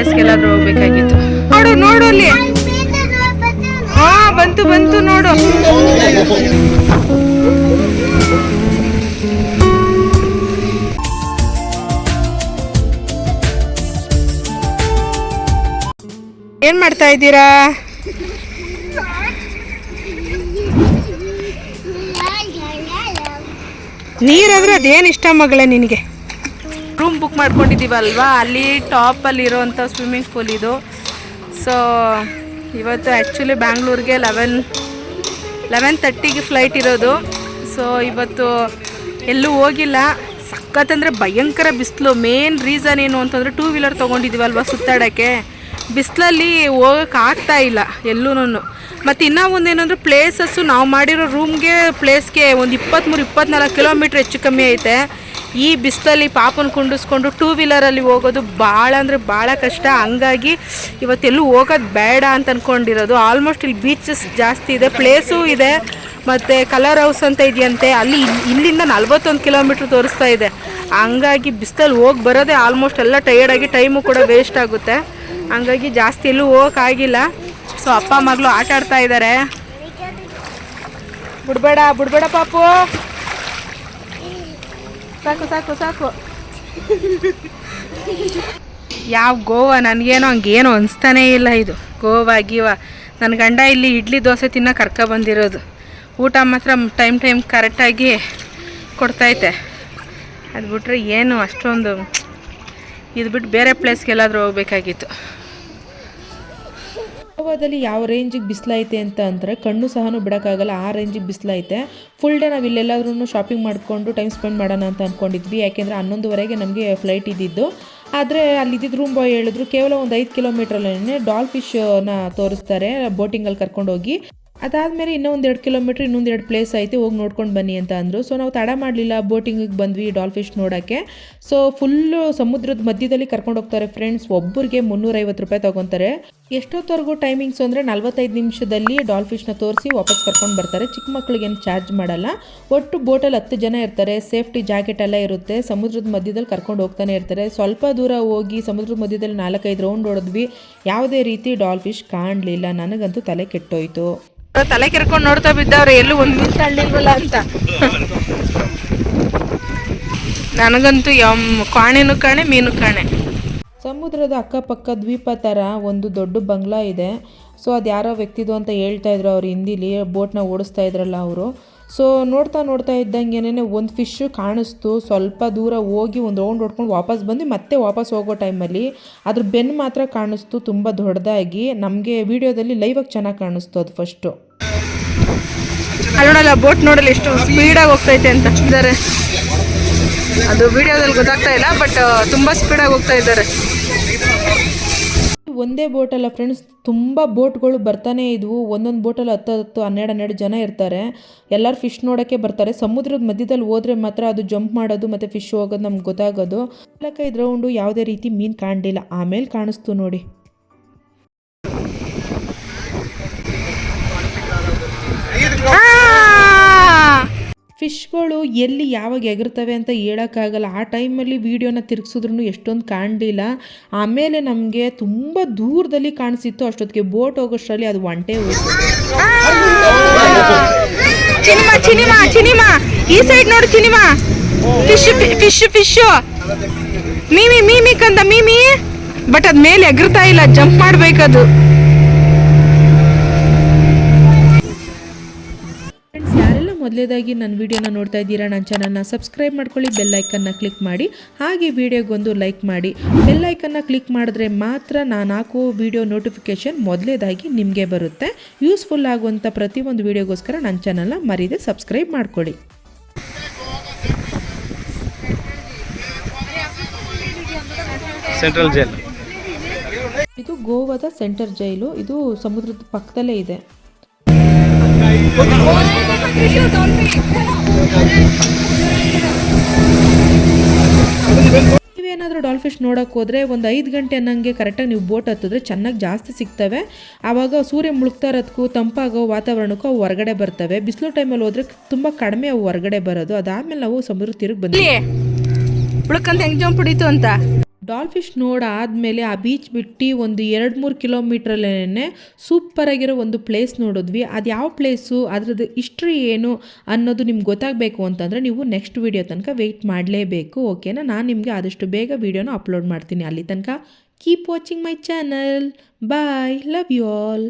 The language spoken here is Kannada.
ಪ್ಲೇಸ್ಗೆಲ್ಲಾದ್ರೂ ಹೋಗ್ಬೇಕಾಗಿತ್ತು. ನೋಡು ನೋಡು ಅಲ್ಲಿ. ಹಾ, ಬಂತು ಬಂತು, ನೋಡು. ಏನ್ ಮಾಡ್ತಾ ಇದ್ದೀರಾ? ನೀರಾದ್ರೆ ಅದೇನು ಇಷ್ಟ ಮಗಳೇ ನಿನಗೆ? ರೂಮ್ ಬುಕ್ ಮಾಡ್ಕೊಂಡಿದ್ದೀವಲ್ವಾ? ಅಲ್ಲಿ ಟಾಪಲ್ಲಿ ಇರೋವಂಥ ಸ್ವಿಮ್ಮಿಂಗ್ ಪೂಲ್ ಇದು. ಸೊ ಇವತ್ತು ಆ್ಯಕ್ಚುಲಿ ಬ್ಯಾಂಗ್ಳೂರಿಗೆ ಲೆವೆನ್ ಲೆವೆನ್ ತರ್ಟಿಗೆ ಫ್ಲೈಟ್ ಇರೋದು. ಸೊ ಇವತ್ತು ಎಲ್ಲೂ ಹೋಗಿಲ್ಲ. ಸಖತ್ತಂದರೆ ಭಯಂಕರ ಬಿಸಿಲು. ಮೇನ್ ರೀಸನ್ ಏನು ಅಂತಂದರೆ ಟೂ ವೀಲರ್ ತೊಗೊಂಡಿದ್ದೀವಲ್ವ ಸುತ್ತಾಡೋಕ್ಕೆ? ಬಿಸಿಲಲ್ಲಿ ಆಗ್ತಾ ಇಲ್ಲ ಎಲ್ಲೂ ಮತ್ತು ಇನ್ನೂ ಒಂದೇನಂದ್ರೆ ಪ್ಲೇಸಸ್ಸು ನಾವು ಮಾಡಿರೋ ರೂಮ್ಗೆ ಪ್ಲೇಸ್ಗೆ ಒಂದು ಇಪ್ಪತ್ತ್ಮೂರು ಇಪ್ಪತ್ತ್ನಾಲ್ಕು ಕಿಲೋಮೀಟ್ರ್ ಹೆಚ್ಚು ಕಮ್ಮಿ ಐತೆ. ಈ ಬಿಸಿಲಲ್ಲಿ ಪಾಪನ ಕುಂಡಿಸ್ಕೊಂಡು ಟೂ ವೀಲರಲ್ಲಿ ಹೋಗೋದು ಭಾಳ ಅಂದರೆ ಭಾಳ ಕಷ್ಟ. ಹಂಗಾಗಿ ಇವತ್ತೆಲ್ಲೂ ಹೋಗೋದು ಬೇಡ ಅಂತ ಅಂದ್ಕೊಂಡಿರೋದು ಆಲ್ಮೋಸ್ಟ್ ಇಲ್ಲಿ ಬೀಚಸ್ ಜಾಸ್ತಿ ಇದೆ ಪ್ಲೇಸೂ ಇದೆ, ಮತ್ತು ಕಲರ್ ಹೌಸ್ ಅಂತ ಇದೆಯಂತೆ. ಅಲ್ಲಿ ಇಲ್- ಇಲ್ಲಿಂದ ನಲ್ವತ್ತೊಂದು ಕಿಲೋಮೀಟ್ರ್ ತೋರಿಸ್ತಾ ಇದೆ. ಹಂಗಾಗಿ ಬಿಸಿಲಲ್ಲಿ ಹೋಗಿ ಬರೋದೇ ಆಲ್ಮೋಸ್ಟ್ ಎಲ್ಲ ಟಯರ್ಡಾಗಿ ಟೈಮು ಕೂಡ ವೇಸ್ಟ್ ಆಗುತ್ತೆ. ಹಂಗಾಗಿ ಜಾಸ್ತಿ ಎಲ್ಲೂ ಹೋಗೋಕ್ಕಾಗಿಲ್ಲ ಸೊ ಅಪ್ಪ, ಮಗಳು ಆಟ ಆಡ್ತಾ ಇದ್ದಾರೆ ಬಿಡಬೇಡ ಬಿಡಬೇಡ ಪಾಪು. ಸಾಕು ಸಾಕು ಸಾಕು. ಯಾವ ಗೋವಾ, ನನಗೇನೋ ಹಂಗೇನು ಅನಿಸ್ತಾನೇ ಇಲ್ಲ ಇದು. ಗೋವಾ, ಗೀವಾ. ನನ್ನ ಗಂಡ ಇಲ್ಲಿ ಇಡ್ಲಿ ದೋಸೆ ತಿನ್ನೋ ಕರ್ಕ ಬಂದಿರೋದು. ಊಟ ಮಾತ್ರ ಟೈಮ್ ಟೈಮ್ ಕರೆಕ್ಟಾಗಿ ಕೊಡ್ತೈತೆ. ಅದು ಬಿಟ್ಟರೆ ಏನು ಅಷ್ಟೊಂದು ಇದು ಬಿಟ್ಟು ಬೇರೆ ಪ್ಲೇಸ್ಗೆಲ್ಲಾದರೂ ಹೋಗ್ಬೇಕಾಗಿತ್ತು. ಗೋವಾದಲ್ಲಿ ಯಾವ ರೇಂಜಿಗೆ ಬಿಸಿಲೈತೆ ಅಂತ ಅಂದರೆ ಕಣ್ಣು ಸಹ ಬಿಡೋಕ್ಕಾಗಲ್ಲ, ಆ ರೇಂಜಿಗೆ ಬಿಸಿಲೈತೆ ಫುಲ್ ಡೇ ನಾವು ಇಲ್ಲೆಲ್ಲಾದ್ರೂ ಶಾಪಿಂಗ್ ಮಾಡಿಕೊಂಡು ಟೈಮ್ ಸ್ಪೆಂಡ್ ಮಾಡೋಣ ಅಂತ ಅಂದ್ಕೊಂಡಿದ್ವಿ ಯಾಕೆಂದರೆ ಹನ್ನೊಂದುವರೆಗೆ ನಮಗೆ ಫ್ಲೈಟ್ ಇದ್ದಿದ್ದು. ಆದರೆ ಅಲ್ಲಿ ಇದ್ದಿದ್ದು ರೂಮ್ ಬಾಯ್ ಹೇಳಿದ್ರು, ಕೇವಲ ಒಂದು ಐದು ಕಿಲೋಮೀಟ್ರಲ್ಲೇ ಡಾಲ್ ಫಿಶ್ನ ತೋರಿಸ್ತಾರೆ ಬೋಟಿಂಗಲ್ಲಿ ಕರ್ಕೊಂಡೋಗಿ. ಅದಾದಮೇಲೆ ಇನ್ನೂ ಒಂದು ಎರಡು ಕಿಲೋಮೀಟ್ರ್ ಇನ್ನೊಂದು ಎರಡು ಪ್ಲೇಸ್ ಐತೆ, ಹೋಗಿ ನೋಡ್ಕೊಂಡು ಬನ್ನಿ ಅಂತ ಅಂದರು. ಸೊ ನಾವು ತಡ ಮಾಡಲಿಲ್ಲ ಬೋಟಿಂಗಿಗೆ ಬಂದ್ವಿ ಡಾಲ್ಫಿಶ್ ನೋಡೋಕ್ಕೆ. ಸೊ ಫುಲ್ಲು ಸಮುದ್ರದ ಮಧ್ಯದಲ್ಲಿ ಕರ್ಕೊಂಡು ಹೋಗ್ತಾರೆ ಫ್ರೆಂಡ್ಸ್ ಒಬ್ಬರಿಗೆ ಮುನ್ನೂರೈವತ್ತು ರೂಪಾಯಿ ತೊಗೊತಾರೆ. ಎಷ್ಟೊತ್ತವರೆಗೂ ಟೈಮಿಂಗ್ಸ್ ಅಂದರೆ ನಲ್ವತ್ತೈದು ನಿಮಿಷದಲ್ಲಿ ಡಾಲ್ ಫಿಶ್ನ ತೋರಿಸಿ ವಾಪಸ್ ಕರ್ಕೊಂಡು ಬರ್ತಾರೆ. ಚಿಕ್ಕ ಮಕ್ಳಿಗೆ ಏನು ಚಾರ್ಜ್ ಮಾಡಲ್ಲ. ಒಟ್ಟು ಬೋಟಲ್ಲಿ ಹತ್ತು ಜನ ಇರ್ತಾರೆ ಸೇಫ್ಟಿ ಜಾಕೆಟ್ ಎಲ್ಲ ಇರುತ್ತೆ. ಸಮುದ್ರದ ಮಧ್ಯದಲ್ಲಿ ಕರ್ಕೊಂಡು ಹೋಗ್ತಾನೆ ಇರ್ತಾರೆ. ಸ್ವಲ್ಪ ದೂರ ಹೋಗಿ ಸಮುದ್ರದ ಮಧ್ಯದಲ್ಲಿ ನಾಲ್ಕೈದು ರೌಂಡ್ ಹೊಡೆದ್ವಿ. ಯಾವುದೇ ರೀತಿ ಡಾಲ್ಫಿಶ್ ಕಾಣಲಿಲ್ಲ. ನನಗಂತೂ ತಲೆ ಕೆಟ್ಟೋಯ್ತು. ತಲೆ ಕೆರ್ಕೊಂಡು ನೋಡ್ತಾ ಬಿದ್ದವ್ರೆ, ಎಲ್ಲೂ ಒಂದು ನಿಮಿಷ ತಳ್ಳಿಲ್ವಲ್ಲ ಅಂತ. ನನಗಂತೂ ಯಮ್, ಕಾಣೆನು ಕಾಣೆ, ಮೀನು ಕಾಣೆ. ಸಮುದ್ರದ ಅಕ್ಕಪಕ್ಕ ದ್ವೀಪ ಥರ ಒಂದು ದೊಡ್ಡ ಬಂಗ್ಲಾ ಇದೆ. ಸೊ ಅದು ಯಾರೋ ವ್ಯಕ್ತಿದು ಅಂತ ಹೇಳ್ತಾ ಇದ್ರು ಅವ್ರು ಹಿಂದಿಲಿ, ಬೋಟ್ನ ಓಡಿಸ್ತಾ ಇದ್ರಲ್ಲ ಅವರು. ಸೊ ನೋಡ್ತಾ ನೋಡ್ತಾ ಇದ್ದಂಗೆನೇ ಒಂದು ಫಿಶ್ಶು ಕಾಣಿಸ್ತು. ಸ್ವಲ್ಪ ದೂರ ಹೋಗಿ ಒಂದು ರೌಂಡ್ ಹೊಡ್ಕೊಂಡು ವಾಪಸ್ ಬಂದು ಮತ್ತೆ ವಾಪಸ್ ಹೋಗೋ ಟೈಮಲ್ಲಿ ಅದ್ರ ಬೆನ್ನು ಮಾತ್ರ ಕಾಣಿಸ್ತು ತುಂಬ ದೊಡ್ಡದಾಗಿ. ನಮಗೆ ವಿಡಿಯೋದಲ್ಲಿ ಲೈವಾಗಿ ಚೆನ್ನಾಗಿ ಕಾಣಿಸ್ತು ಅದು ಫಸ್ಟು ನೋಡಲ್ಲ ಬೋಟ್ ನೋಡಲ್ಲ ಎಷ್ಟು ಸ್ಪೀಡಾಗಿ ಹೋಗ್ತೈತೆ ಅಂತ ಇದ್ದಾರೆ. ಅದು ವಿಡಿಯೋದಲ್ಲಿ ಗೊತ್ತಾಗ್ತಾ ಇಲ್ಲ ಬಟ್ ತುಂಬ ಸ್ಪೀಡಾಗಿ ಹೋಗ್ತಾ ಇದ್ದಾರೆ. ಒಂದೇ ಬೋಟಲ್ಲ ಫ್ರೆಂಡ್ಸ್ ತುಂಬ ಬೋಟ್ಗಳು ಬರ್ತಾನೆ ಇದ್ವು. ಒಂದೊಂದು ಬೋಟಲ್ಲಿ ಹತ್ತು ಹತ್ತು, ಹನ್ನೆರಡು ಹನ್ನೆರಡು ಜನ ಇರ್ತಾರೆ. ಎಲ್ಲರೂ ಫಿಶ್ ನೋಡೋಕ್ಕೆ ಬರ್ತಾರೆ. ಸಮುದ್ರದ ಮಧ್ಯದಲ್ಲಿ ಹೋದ್ರೆ ಮಾತ್ರ ಅದು ಜಂಪ್ ಮಾಡೋದು ಮತ್ತು ಫಿಶ್ ಹೋಗೋದು ನಮ್ಗೆ ಗೊತ್ತಾಗೋದು. ನಾಲ್ಕೈದು ರೌಂಡು ಯಾವುದೇ ರೀತಿ ಮೀನು ಕಾಣಲಿಲ್ಲ. ಆಮೇಲೆ ಕಾಣಿಸ್ತು ನೋಡಿ. ಫಿಶ್ಗಳು ಎಲ್ಲಿ ಯಾವಾಗ ಎಗರ್ತವೆ ಅಂತ ಹೇಳೋಕ್ಕಾಗಲ್ಲ. ಆ ಟೈಮಲ್ಲಿ ವೀಡಿಯೋನ ತಿರುಗಿಸಿದ್ರು ಎಷ್ಟೊಂದು ಕಾಣಲಿಲ್ಲ. ಆಮೇಲೆ ನಮಗೆ ತುಂಬ ದೂರದಲ್ಲಿ ಕಾಣಿಸಿತ್ತು. ಅಷ್ಟೊತ್ತಿಗೆ ಬೋಟ್ ಹೋಗೋಷ್ಟರಲ್ಲಿ ಅದು ಒಂಟೆ ಚಿನಿಮಾ ಈ ಸೈಡ್ ನೋಡು ಚಿನಿಮಾ. ಫಿಶ್ ಫಿಶ್ ಫಿಶ್ ಮೀಮಿ ಮೀಮಿ ಕಂದ ಮೀಮಿ. ಬಟ್ ಅದ್ ಮೇಲೆ ಎಗರ್ತಾ ಇಲ್ಲ. ಜಂಪ್ ಮಾಡ್ಬೇಕದು. ಮೊದಲೇದಾಗಿ ನನ್ನ ವಿಡಿಯೋನ ನೋಡ್ತಾ ಇದ್ದೀರಾ ನನ್ನ ಚಾನಲ್ನ ಸಬ್ಸ್ಕ್ರೈಬ್ ಮಾಡ್ಕೊಳ್ಳಿ ಬೆಲ್ ಐಕನ್ನ ಕ್ಲಿಕ್ ಮಾಡಿ. ಹಾಗೆ ವಿಡಿಯೋಗೊಂದು ಲೈಕ್ ಮಾಡಿ. ಬೆಲ್ ಐಕನ್ನ ಕ್ಲಿಕ್ ಮಾಡಿದ್ರೆ ಮಾತ್ರ ನಾನು ಹಾಕೋ ವಿಡಿಯೋ ನೋಟಿಫಿಕೇಷನ್ ಮೊದಲೇದಾಗಿ ನಿಮಗೆ ಬರುತ್ತೆ. ಯೂಸ್ಫುಲ್ ಆಗುವಂಥ ಪ್ರತಿಯೊಂದು ವಿಡಿಯೋಗೋಸ್ಕರ ನನ್ನ ಚಾನಲ್ನ ಮರೀದೆ ಸಬ್ಸ್ಕ್ರೈಬ್ ಮಾಡ್ಕೊಳ್ಳಿ. Central jail. ಇದು ಗೋವಾದ ಸೆಂಟರ್ ಜೈಲು. ಇದು ಸಮುದ್ರದ ಪಕ್ಕದಲ್ಲೇ ಇದೆ. ನೀವೇನಾದರೂ ಡಾಲ್ಫಿಶ್ ನೋಡೋಕೆ ಹೋದರೆ ಒಂದು ಐದು ಗಂಟೆ ಅನ್ನಂಗೆ ಕರೆಕ್ಟಾಗಿ ನೀವು ಬೋಟ್ ಹತ್ತಿದ್ರೆ ಚೆನ್ನಾಗಿ ಜಾಸ್ತಿ ಸಿಗ್ತವೆ. ಆವಾಗ ಸೂರ್ಯ ಮುಳುಗ್ತಾ ಇರೋದಕ್ಕೂ ತಂಪಾಗೋ ವಾತಾವರಣಕ್ಕೂ ಅವು ಹೊರಗಡೆ ಬರ್ತವೆ. ಬಿಸಿಲು ಟೈಮಲ್ಲಿ ಹೋದ್ರೆ ತುಂಬ ಕಡಿಮೆ ಅವು ಹೊರಗಡೆ ಬರೋದು. ಅದಾದಮೇಲೆ ನಾವು ಸಮುದ್ರ ತಿರುಗಿ ಬಂದ್ವಿ. ಉಳ್ಕಂತ ಹೆಂಗ್ ಜಂಪ್ ಹೊಡಿತು ಅಂತ? ಡಾಲ್ಫಿಶ್ ನೋಡಾದಮೇಲೆ ಆ ಬೀಚ್ ಬಿಟ್ಟು ಒಂದು ಎರಡು ಮೂರು ಕಿಲೋಮೀಟ್ರಲ್ಲೇ ಸೂಪರಾಗಿರೋ ಒಂದು ಪ್ಲೇಸ್ ನೋಡಿದ್ವಿ. ಅದು ಯಾವ ಪ್ಲೇಸು ಅದ್ರದ್ದು ಹಿಸ್ಟ್ರಿ ಏನು ಅನ್ನೋದು ನಿಮ್ಗೆ ಗೊತ್ತಾಗಬೇಕು ಅಂತಂದರೆ ನೀವು ನೆಕ್ಸ್ಟ್ ವೀಡಿಯೋ ತನಕ ವೆಯ್ಟ್ ಮಾಡಲೇಬೇಕು ಓಕೆನಾ ನಾನು ನಿಮಗೆ ಆದಷ್ಟು ಬೇಗ ವೀಡಿಯೋನ ಅಪ್ಲೋಡ್ ಮಾಡ್ತೀನಿ ಅಲ್ಲಿ ತನಕ. Keep watching my channel bye love you all